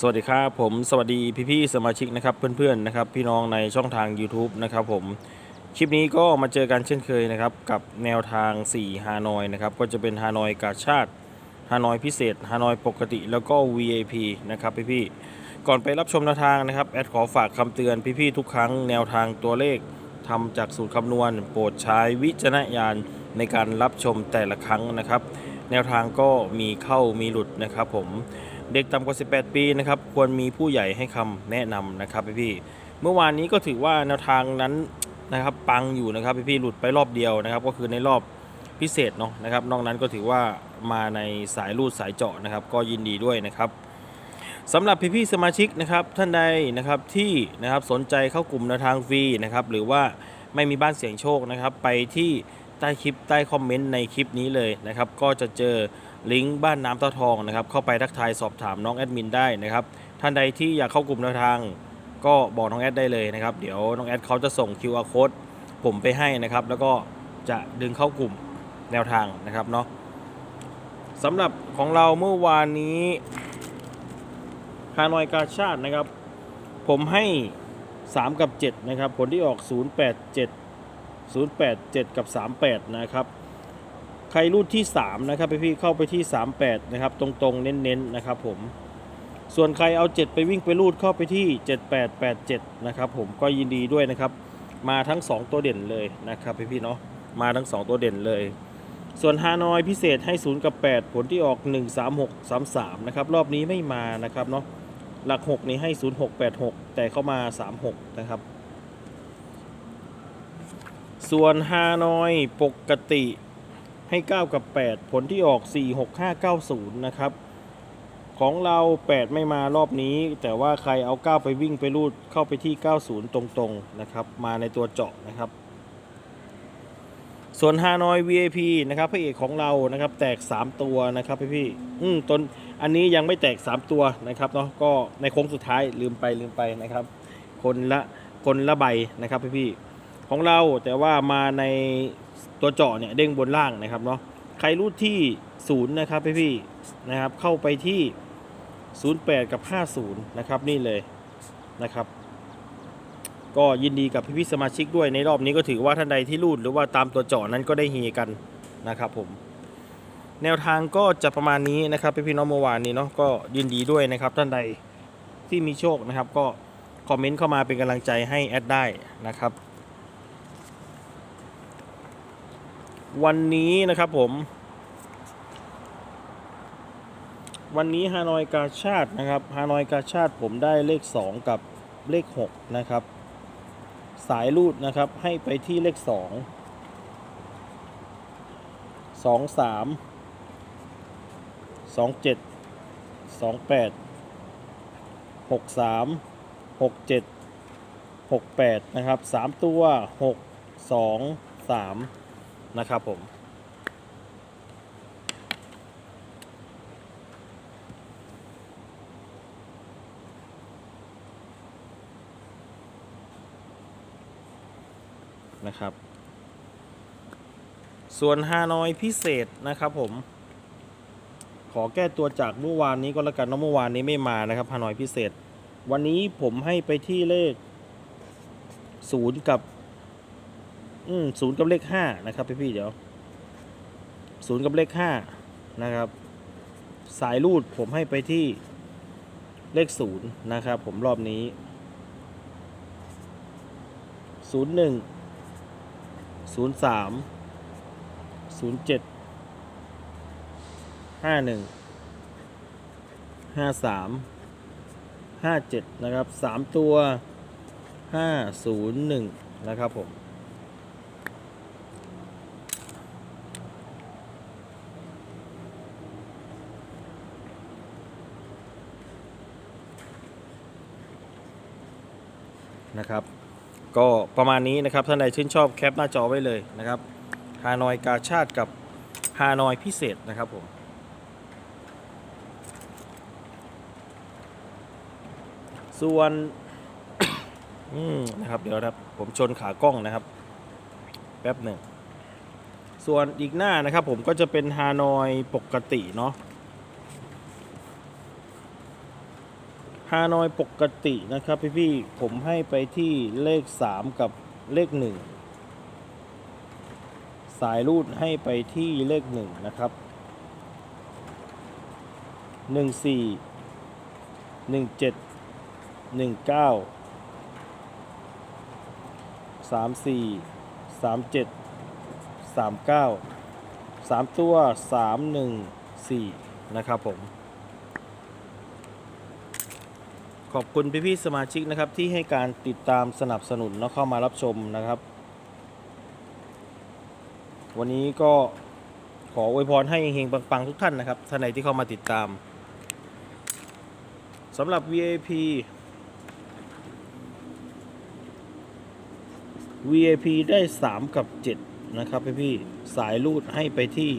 สวัสดีครับผมสวัสดีพี่ๆสมาชิกนะครับเพื่อนๆนะครับพี่น้องในช่องทาง YouTube นะครับผมคลิปนี้ก็มาเจอกันเช่นเคยนะครับกับแนวทาง 4 ฮานอยนะครับก็จะเป็นฮานอยกาชาติฮานอยพิเศษฮานอยปกติแล้วก็ VIP นะครับพี่ๆก่อนไปรับชมแนวทางนะครับแอดขอฝากคำเตือนพี่ๆทุกครั้งแนวทางตัวเลขทำจากสูตรคำนวณ โปรดใช้วิจารณญาณในการรับชมแต่ละครั้งนะครับ แนวทางก็มีเข้ามีหลุดนะครับผม เด็กต่ำกว่า 18 ปีนะครับควรมีผู้ใหญ่ให้คำแนะนำนะครับพี่ๆเมื่อวานนี้ก็ถือว่าแนวทางนั้นนะครับปังอยู่นะครับพี่ๆหลุดไปรอบเดียวนะครับ ก็คือในรอบพิเศษเนาะนะครับ นอกนั้นก็ถือว่ามาในสายรูดสายเจาะนะครับ ก็ยินดีด้วยนะครับสำหรับพี่ๆสมาชิกนะครับท่านใดนะครับที่นะครับสนใจเข้ากลุ่มแนวทางฟรีนะครับหรือว่าไม่มีบ้านเสียงโชคนะครับ ไปที่ใต้คลิปใต้คอมเมนต์ในคลิปนี้เลยนะครับ ก็จะเจอ ลิงก์บ้านน้ำตาทองนะครับเข้าไปทักทายสอบถามน้องแอดมินได้นะครับท่านใดที่อยากเข้ากลุ่มแนวทางก็บอกน้องแอดได้เลยนะครับเดี๋ยวน้องแอดเขาจะส่ง QR code ผมไปให้นะครับ แล้วก็จะดึงเข้ากลุ่มแนวทางนะครับเนาะสำหรับของเราเมื่อวานนี้ฮานอยกาชาตินะครับ ผมให้ 3 กับ 7 นะครับ ผลที่ออก 087 087 กับ 38 นะครับ ครรูดที่ 3 นะครับพี่ๆเข้าไปที่ 38 นะครับ ตรงๆ เน้นๆ นะครับผม ส่วนใครเอา 7 ไปวิ่งไปรูดเข้าไปที่ 7887 นะครับผมก็ยินดีด้วยนะครับ มาทั้ง 2 ตัวเด่นเลยนะครับพี่ๆเนาะมาทั้ง 2 ตัวเด่นเลย ส่วนฮานอยพิเศษให้ 0 กับ 8 ผลที่ออก 136 33 นะครับ รอบนี้ไม่มานะครับเนาะหลัก 6 นี้ให้ 0686 แต่เข้ามา 36 นะครับ ส่วนฮานอยปกติ ให้ 9 กับ 8 ผลที่ออก 4 6 5 9 0 นะครับ ของเรา 8 ไม่มารอบนี้ แต่ว่าใครเอา 9 ไปวิ่งไปรูดเข้าไปที่ 90 ตรงๆ นะครับ มาในตัวเจาะนะครับ ส่วนฮานอย VIP นะครับพระเอกของเรานะครับ แตก 3 ตัวนะครับพี่พี่อืมตนอันนี้ยังไม่แตก 3 ตัวนะครับเนาะก็ในโค้งสุดท้ายลืมไปลืมไปนะครับ คนละคนละใบนะครับพี่พี่ของเราแต่ว่ามาใน ตัวเจาะเนี่ยเด้งบนล่างนะครับเนาะใครรูดที่ศูนย์นะครับพี่พี่นะครับเข้าไปที่ 08 กับ 50 นะครับนี่เลยนะครับ ก็ยินดีกับพี่พี่สมาชิกด้วยในรอบนี้ก็ถือว่าท่านใดที่รูดหรือว่าตามตัวเจาะนั้นก็ได้เฮกันนะครับผมแนวทางก็จะประมาณนี้นะครับพี่พี่น้องเมื่อวานนี้เนาะก็ยินดีด้วยนะครับ ท่านใดที่มีโชคนะครับ ก็คอมเมนต์เข้ามาเป็นกำลังใจให้แอดได้นะครับ วันนี้นะครับผม วันนี้ฮานอยกาชาตินะครับฮานอยกาชาติผมได้เลข 2 กับเลข 6 นะครับ สายรูดนะครับให้ไปที่เลข 2 2 3 2 7 2 8 6 3 6 7 6 8 นะครับ 3 ตัว 6 2 3 นะครับผม นะครับ ส่วนฮานอยพิเศษนะครับผม ขอแก้ตัวจากเมื่อวานนี้ก็แล้วกันเนอะเมื่อวานนี้ไม่มานะครับฮานอยพิเศษ วันนี้ผมให้ไปที่เลขศูนย์กับ อืมศูนย์กับเลขห้านะครับพี่พี่เดี๋ยวศูนย์กับเลขห้านะครับ สายรูดผมให้ไปที่เลขศูนย์นะครับ ผมรอบนี้ศูนย์หนึ่งศูนย์สามศูนย์เจ็ดห้าหนึ่งห้าสามห้าเจ็ดนะครับสามตัวห้าศูนย์หนึ่งนะครับผม นะครับ ก็ประมาณนี้นะครับท่านใดชื่นชอบแคปหน้าจอไว้เลยนะครับฮานอยกาชาติกับฮานอยพิเศษนะครับผมส่วนอืมนะครับเดี๋ยวครับผมชนขากล้องนะครับ แป๊บหนึ่ง ส่วนอีกหน้านะครับผมก็จะเป็นฮานอยปกติเนาะ ฮานอยปกตินะครับพี่พี่ผมให้ไปที่เลข 3 กับเลข 1 สายรูดให้ไปที่เลข 1 นะครับ 14 17 19 34 37 39 3 ตัว 314 นะครับผม ขอบคุณพี่ๆสมาชิกนะครับที่ให้การติดตามสนับสนุนแล้วเข้ามารับชมนะครับ วันนี้ก็ขออวยพรให้เฮงๆปังๆทุกท่านนะครับท่านไหนที่เข้ามาติดตามสำหรับ VIP VIP ได้ 3 กับ 7 นะครับพี่ๆสายรูดให้ไปที่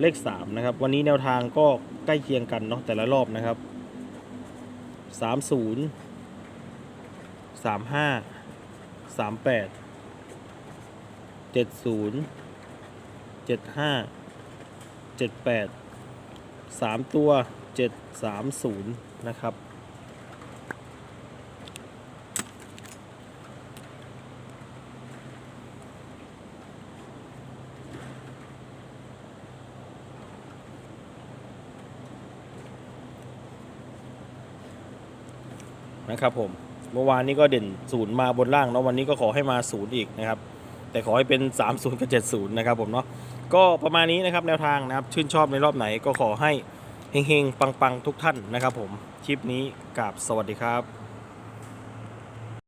เลข 3 นะครับ วันนี้แนวทางก็ใกล้เคียงกันเนาะแต่ละรอบนะครับ สามศูนย์สามห้าสามแปดเจ็ดศูนย์เจ็ดห้าเจ็ดแปดสามตัวเจ็ดสามศูนย์นะครับ นะครับผมเมื่อวานนี้ก็เด่นศูนย์มาบนล่างเนาะวันนี้ก็ขอให้มาศูนย์อีกนะครับ แต่ขอให้เป็น 3 0 กับ 7 0 นะครับผมเนาะก็ประมาณนี้นะครับแนวทางนะครับชื่นชอบในรอบไหนก็ขอให้เฮงๆ ปังๆ ทุกท่านนะครับผมคลิปนี้กราบสวัสดีครับ